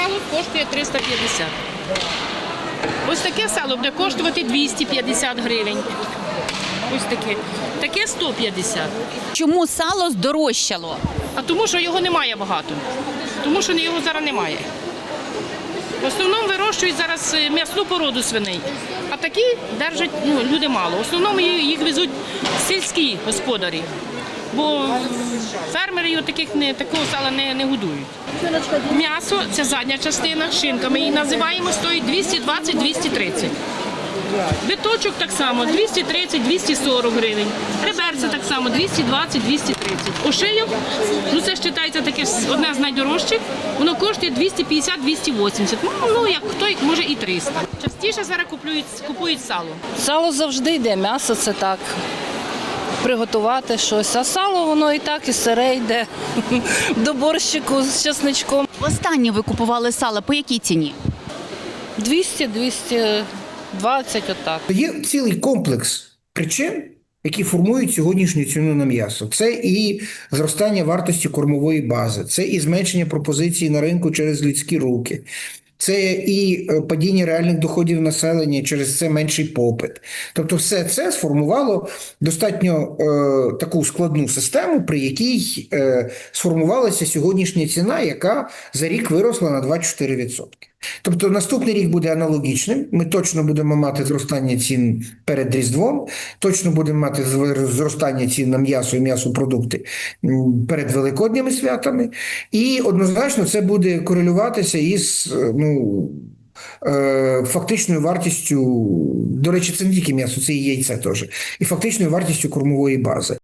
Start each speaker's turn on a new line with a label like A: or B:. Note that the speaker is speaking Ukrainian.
A: сало коштує 350. Ось таке сало буде коштувати 250 гривень. Ось таке. Таке 150.
B: Чому сало здорожчало?
A: А тому, що його немає багато. Тому що його зараз немає. В основному вирощують зараз е, м'ясну породу свиней. А такі держать ну, люди мало. В основному їх їх везуть сільські господарі. Бо фермери його таких не, такого сала не, не годують. М'ясо це задня частина, шинка. Ми її називаємо, стоїть 220-230. Биточок так само 230-240 гривень. Реберця так само 220-230. Ошийок, ну це вважається таке одне з найдорожчих, воно коштує 250-280. Ну, ну як хто може і 300. Частіше зараз купують, купують сало.
C: Сало завжди йде, м'ясо це так. Приготувати щось. А сало воно і так, і сире йде до борщику з чесничком.
B: Востаннє ви купували сало по якій ціні?
C: 200, 220, отак.
D: Є цілий комплекс причин, які формують сьогоднішню ціну на м'ясо. Це і зростання вартості кормової бази, це і зменшення пропозиції на ринку через людські руки. Це і е, падіння реальних доходів населення через це менший попит. Тобто, все це сформувало достатньо е, таку складну систему, при якій е, сформувалася сьогоднішня ціна, яка за рік виросла на 24%. Тобто наступний рік буде аналогічним. Ми точно будемо мати зростання цін перед Різдвом, точно будемо мати зростання цін на м'ясо і м'ясопродукти перед Великодніми святами. І однозначно це буде корелюватися із ну, е, фактичною вартістю, до речі, це не тільки м'ясо, це і яйце теж, і фактичною вартістю кормової бази.